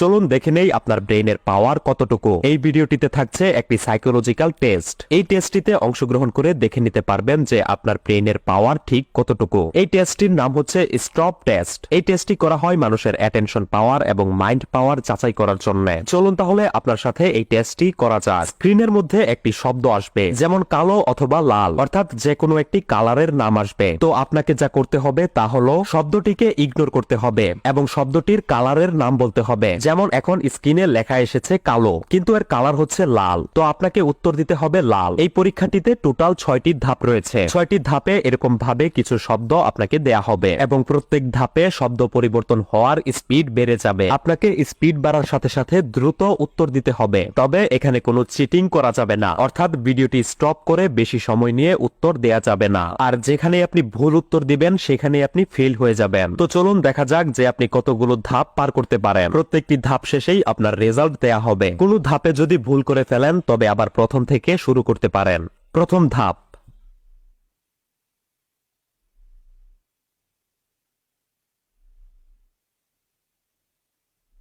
চলুন দেখে নেই আপনার ব্রেইনের পাওয়ার কতটুকু। এই ভিডিওটিতে থাকছে একটি সাইকোলজিক্যাল টেস্ট এই টেস্টটিতে অংশগ্রহণ করে দেখে নিতে পারবেন যে আপনার ব্রেইনের পাওয়ার ঠিক কতটুকু। এই টেস্টটির নাম হচ্ছে স্টপ টেস্ট। এই টেস্টটি করা হয় মানুষের অ্যাটেনশন পাওয়ার এবং মাইন্ড পাওয়ার যাচাই করার জন্য। চলুন তাহলে আপনার সাথে এই টেস্টটি করা যাক। স্ক্রিনের মধ্যে একটি শব্দ আসবে, যেমন কালো অথবা লাল, অর্থাৎ যে কোনো একটি কালারের নাম আসবে। তো আপনাকে যা করতে হবে তা হলো, শব্দটিকে ইগনোর করতে হবে এবং শব্দটির কালারের নাম বলতে হবে যেমন এখন স্ক্রিনে লেখা এসেছে কালো, কিন্তু এর কালার হচ্ছে লাল। তো আপনাকে উত্তর দিতে হবে লাল। এই পরীক্ষাটিতে টোটাল ছয়টি ধাপ রয়েছে। ছয়টি ধাপে এরকম ভাবে কিছু শব্দ আপনাকে দেয়া হবে এবং প্রত্যেক ধাপে শব্দ পরিবর্তন হওয়ার স্পিড বেড়ে যাবে। আপনাকে স্পিড বাড়ার সাথে সাথে দ্রুত উত্তর দিতে হবে। তবে এখানে কোনো চিটিং করা যাবে না। অর্থাৎ ভিডিওটি স্টপ করে বেশি সময় নিয়ে উত্তর দেয়া যাবে না। আর যেখানে আপনি ভুল উত্তর দিবেন সেখানে আপনি ফেল হয়ে যাবেন। তো চলুন দেখা যাক যে আপনি কতগুলো ধাপ পার করতে পারেন। প্রত্যেকটি ধাপ শেষেই আপনার রেজাল্ট দেয়া হবে। কোনো ধাপে যদি ভুল করে ফেলেন, তবে আবার প্রথম থেকে শুরু করতে পারেন। প্রথম ধাপ।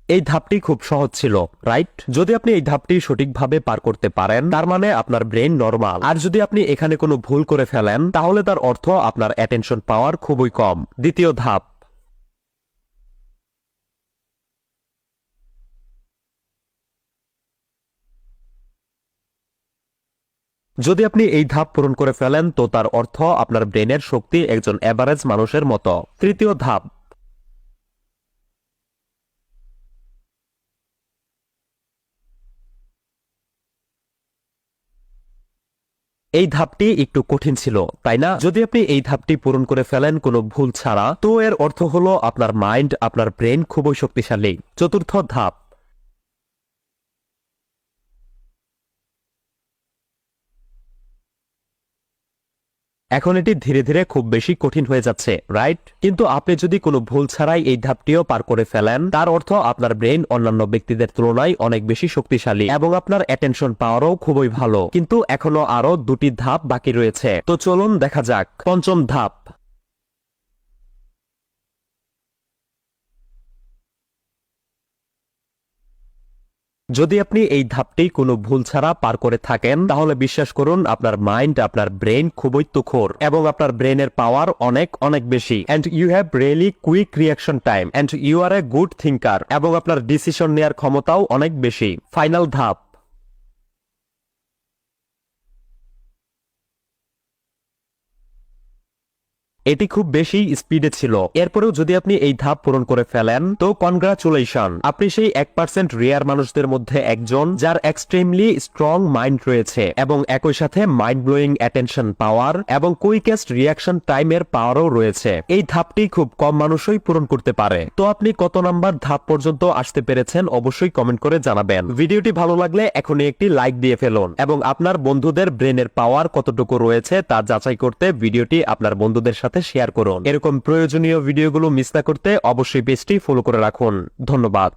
এই ধাপটি খুব সহজ ছিল, রাইট? যদি আপনি এই ধাপটি সঠিকভাবে পার করতে পারেন, তার মানে আপনার ব্রেন নরমাল। আর যদি আপনি এখানে কোনো ভুল করে ফেলেন, তাহলে তার অর্থ আপনার অ্যাটেনশন পাওয়ার খুবই কম। দ্বিতীয় ধাপ। যদি আপনি এই ধাপ পূরণ করে ফেলেন, তো তার অর্থ আপনার ব্রেনের শক্তি একজন অ্যাভারেজ মানুষের মতো। তৃতীয় ধাপ। এই ধাপটি একটু কঠিন ছিল, তাই না? যদি আপনি এই ধাপটি পূরণ করে ফেলেন কোনো ভুল ছাড়া, তো এর অর্থ হলো আপনার মাইন্ড, আপনার ব্রেন খুবই শক্তিশালী। চতুর্থ ধাপ। এখন এটি ধীরে ধীরে খুব বেশি কঠিন হয়ে যাচ্ছে, রাইট? কিন্তু আপনি যদি কোনো ভুল ছাড়াই এই ধাপটিও পার করে ফেলেন, তার অর্থ আপনার ব্রেন অন্যান্য ব্যক্তিদের তুলনায় অনেক বেশি শক্তিশালী এবং আপনার অ্যাটেনশন পাওয়ারও খুবই ভালো। কিন্তু এখনও আরও দুটি ধাপ বাকি রয়েছে। তো চলুন দেখা যাক। পঞ্চম ধাপ। যদি আপনি এই ধাপটি কোনো ভুল ছাড়া পার করে থাকেন, তাহলে বিশ্বাস করুন আপনার মাইন্ড আপনার ব্রেন খুবই তুখোর এবং আপনার ব্রেনের পাওয়ার অনেক অনেক বেশি। And you have really quick reaction time and you are a good thinker এবং আপনার ডিসিশন নেয়ার ক্ষমতাও অনেক বেশি। ফাইনাল ধাপ। এটি খুব বেশি স্পিডে ছিল। এরপরেও যদি আপনি এই ধাপ পূরণ করে ফেলেন, তো কনগ্রাচুলেশন আপনি সেই এক পার্সেন্ট রেয়ার মানুষদের মধ্যে একজন যার এক্সট্রিমলি স্ট্রং মাইন্ড রয়েছে এবং একই সাথে মাইন্ড ব্লোয়িং অ্যাটেনশন পাওয়ার এবং কুইকেস্ট রিয়াকশন টাইমের পাওয়ারও রয়েছে। এই ধাপটি খুব কম মানুষই পূরণ করতে পারে। তো আপনি কত নাম্বার ধাপ পর্যন্ত আসতে পেরেছেন অবশ্যই কমেন্ট করে জানাবেন। ভিডিওটি ভালো লাগলে এখনই একটি লাইক দিয়ে ফেলুন এবং আপনার বন্ধুদের ব্রেনের পাওয়ার কতটুকু রয়েছে তা যাচাই করতে ভিডিওটি আপনার বন্ধুদের সাথে শেয়ার করুন। এরকম প্রয়োজনীয় ভিডিওগুলো মিস না করতে অবশ্যই পেজটি ফলো করে রাখুন। ধন্যবাদ।